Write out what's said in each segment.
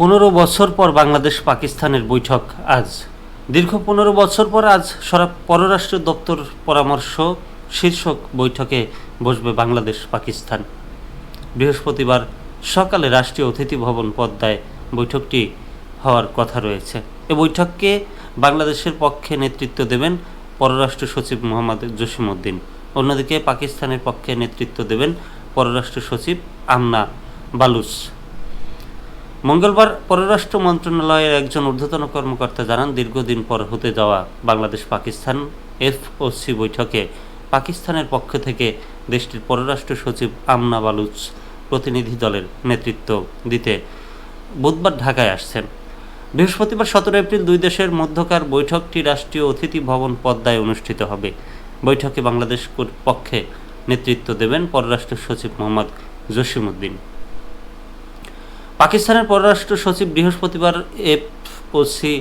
পনেরো বছর পর বাংলাদেশ পাকিস্তানের বৈঠক আজ। দীর্ঘ পনেরো বছর পর আজ সরা পররাষ্ট্র দপ্তর পরামর্শ শীর্ষক বৈঠকে বসবে বাংলাদেশ, পাকিস্তান। বৃহস্পতিবার সকালে রাষ্ট্রীয় অতিথি ভবন পদ্মায় বৈঠকটি হওয়ার কথা রয়েছে। এ বৈঠককে বাংলাদেশের পক্ষে নেতৃত্ব দেবেন পররাষ্ট্র সচিব মোহাম্মদ জসিমউদ্দিন। অন্যদিকে পাকিস্তানের পক্ষে নেতৃত্ব দেবেন পররাষ্ট্র সচিব আমনা বালুস মঙ্গলবার পররাষ্ট্র মন্ত্রণালয়ের একজন ঊর্ধ্বতন কর্মকর্তা জানান, দীর্ঘদিন পর হতে যাওয়া বাংলাদেশ পাকিস্তান এফওসি বৈঠকে পাকিস্তানের পক্ষ থেকে দেশটির পররাষ্ট্র সচিব আমনা বালুচ প্রতিনিধি দলের নেতৃত্ব দিতে বুধবার ঢাকায় আসছেন। বৃহস্পতিবার সতেরো এপ্রিল দুই দেশের মধ্যকার বৈঠকটি রাষ্ট্রীয় অতিথি ভবন পদ্মায় অনুষ্ঠিত হবে। বৈঠকে বাংলাদেশ পক্ষে নেতৃত্ব দেবেন পররাষ্ট্র সচিব মোহাম্মদ জসিমউদ্দিন। পাকিস্তানের পররাষ্ট্র সচিব বৃহস্পতিবার এফওসি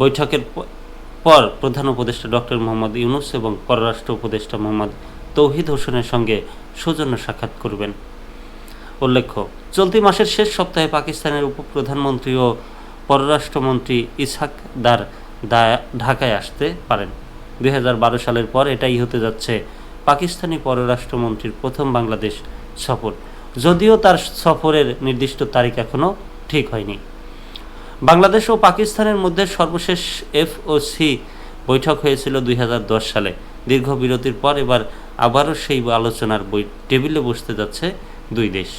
বৈঠকের পর প্রধান উপদেষ্টা ডক্টর মোহাম্মদ ইউনুস এবং পররাষ্ট্র উপদেষ্টা মোহাম্মদ তৌহিদ হোসেনের সঙ্গে সৌজন্য সাক্ষাৎ করবেন। উল্লেখ্য, চলতি মাসের শেষ সপ্তাহে পাকিস্তানের উপপ্রধানমন্ত্রী ও পররাষ্ট্রমন্ত্রী ইসহাক দার ঢাকায় আসতে পারেন। দুই হাজার বারো সালের পর এটাই হতে যাচ্ছে পাকিস্তানি পররাষ্ট্রমন্ত্রীর প্রথম বাংলাদেশ সফর। যদিও তার সফরের নির্দিষ্ট তারিখ এখনও ঠিক হয়নি। বাংলাদেশ ও পাকিস্তানের মধ্যে সর্বশেষ এফ ও সি বৈঠক হয়েছিল দুই হাজার দশ সালে। দীর্ঘ বিরতির পর এবার আবারও সেই আলোচনার বই, টেবিলে বসতে যাচ্ছে দুই দেশ।